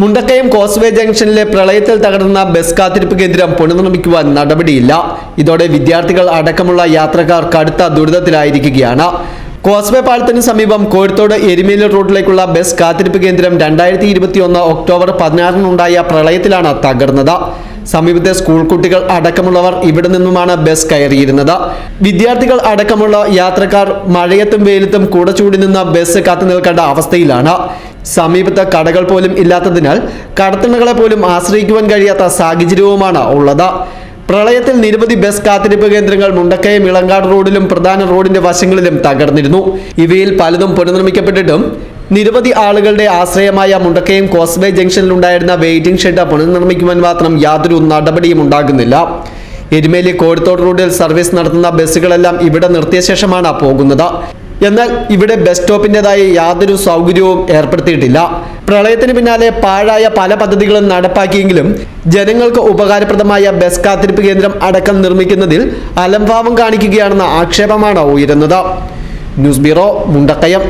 Mundakayam causeway ജംഗ്ഷനിലെ പ്രളയത്തിൽ തകർന്ന ബസ് കാത്തിരിപ്പ് കേന്ദ്രം പുനർനിർമ്മിക്കുവാൻ നടപടിയില്ല. ഇതോടെ വിദ്യാർത്ഥികൾ അടക്കമുള്ള യാത്രക്കാർ കടുത്ത ദുരിതത്തിലായിരിക്കുകയാണ്. കോസ്വേ പാലത്തിന് സമീപം കോഴിത്തോട് എരുമേലി റോഡിലേക്കുള്ള ബസ് കാത്തിരിപ്പ് കേന്ദ്രം രണ്ടായിരത്തി ഇരുപത്തിയൊന്ന് ഒക്ടോബർ പതിനാറിനുണ്ടായ പ്രളയത്തിലാണ് തകർന്നത്. സമീപത്തെ സ്കൂൾ കുട്ടികൾ അടക്കമുള്ളവർ ഇവിടെ നിന്നുമാണ് ബസ് കയറിയിരുന്നത്. വിദ്യാർത്ഥികൾ അടക്കമുള്ള യാത്രക്കാർ മഴയത്തും വെയിലത്തും കൂടെ ചൂടി നിന്ന് ബസ് കാത്തു നിൽക്കേണ്ട അവസ്ഥയിലാണ്. സമീപത്ത് കടകൾ പോലും ഇല്ലാത്തതിനാൽ കടത്തണകളെ പോലും ആശ്രയിക്കുവാൻ കഴിയാത്ത സാഹചര്യവുമാണ് ഉള്ളത്. പ്രളയത്തിൽ നിരവധി ബസ് കാത്തിരിപ്പ് കേന്ദ്രങ്ങൾ മുണ്ടക്കയം ഇളങ്കാട് റോഡിലും പ്രധാന റോഡിന്റെ വശങ്ങളിലും തകർന്നിരുന്നു. ഇവയിൽ പലതും പുനർനിർമ്മിക്കപ്പെട്ടിട്ടും നിരവധി ആളുകളുടെ ആശ്രയമായ മുണ്ടക്കയം കോസ്ബേ ജംഗ്ഷനിൽ ഉണ്ടായിരുന്ന വെയിറ്റിംഗ് ഷെഡ് പുനർനിർമ്മിക്കുവാൻ മാത്രം യാതൊരു നടപടിയും ഉണ്ടാകുന്നില്ല. എരുമേലി കോഴിത്തോട് റോഡിൽ സർവീസ് നടത്തുന്ന ബസ്സുകളെല്ലാം ഇവിടെ നിർത്തിയ ശേഷമാണ് പോകുന്നത്. എന്നാൽ ഇവിടെ ബസ് സ്റ്റോപ്പിന്റെതായ യാതൊരു സൗകര്യവും ഏർപ്പെടുത്തിയിട്ടില്ല. പ്രളയത്തിന് പിന്നാലെ പാഴായ പല പദ്ധതികളും നടപ്പാക്കിയെങ്കിലും ജനങ്ങൾക്ക് ഉപകാരപ്രദമായ ബസ് കാത്തിരിപ്പ് കേന്ദ്രം അടക്കം നിർമ്മിക്കുന്നതിൽ അലംഭാവം കാണിക്കുകയാണെന്ന ആക്ഷേപമാണ് ഉയരുന്നത്. News bureau Mundakayam.